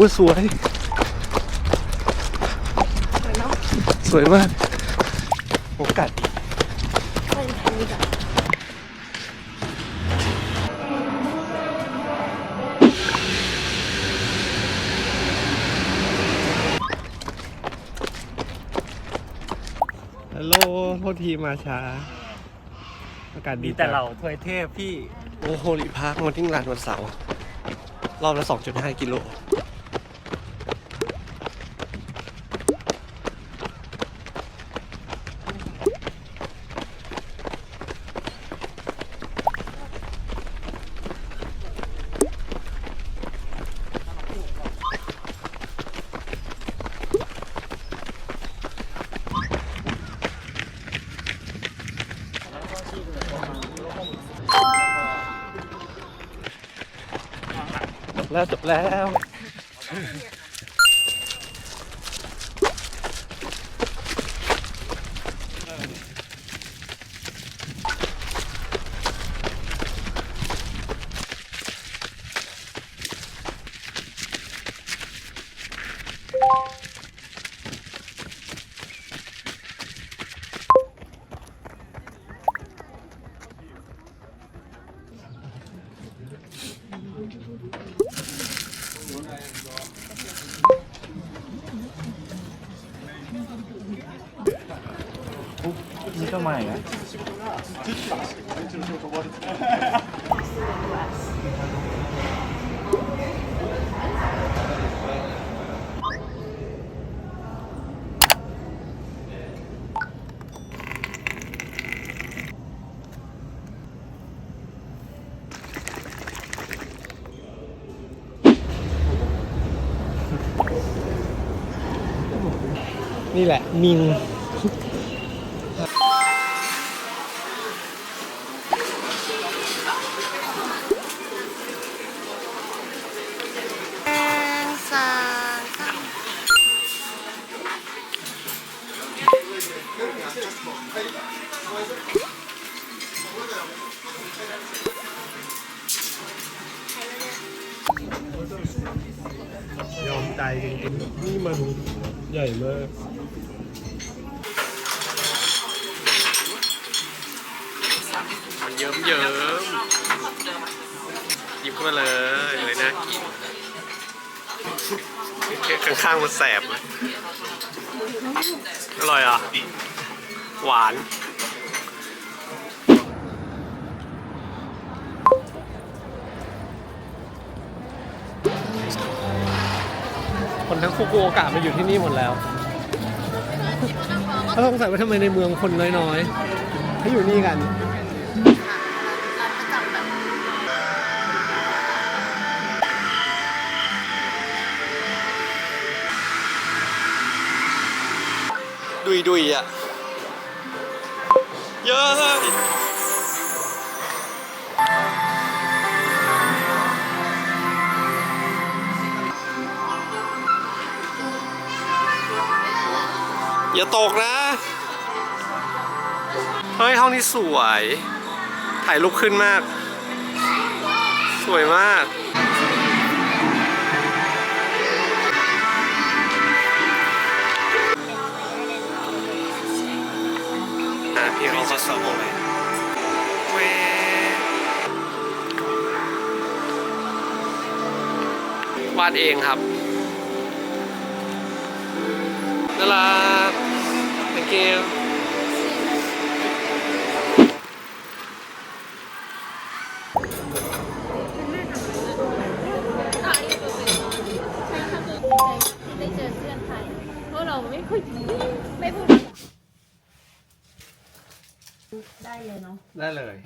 สวยสวยมากโอกาสดีไปทางนี้ก่อนฮัลโหลโทษทีมาช้า อากาศดีมีแต่เราถวยเทพพี่ โอ้โหลีพาร์คมอร์นิ่งลานวันเสาร์รอบละ 2.5 กิโล แล้วจบแล้ว นี่ก็ใหม่นะนี่แหละมิง ยอมใจจริงๆนี่มันใหญ่มากมันเยิ้มเยิ้มหยิบขึ้นมาเลยเลยน่ากินข้างๆมันแสบเลยอร่อยอะ หวาน คนทั้งฟุกุโอกะมาอยู่ที่นี่หมดแล้วเขาสงสัยว่าทำไมในเมืองคนน้อยๆเขาอยู่นี่กันร้านประจำแบบดุยดุยอะ เยอยอย่าตกนะ เฮ้ยห้องนี้สวย ถ่ายรูปขึ้นมาก สวยมาก อบไปเววาดเองครับน่ารัก thank you ได้เจอเพื่อนไทยเพราะเราไม่คุยไม่พูด ได้เลยเนาะได้เลย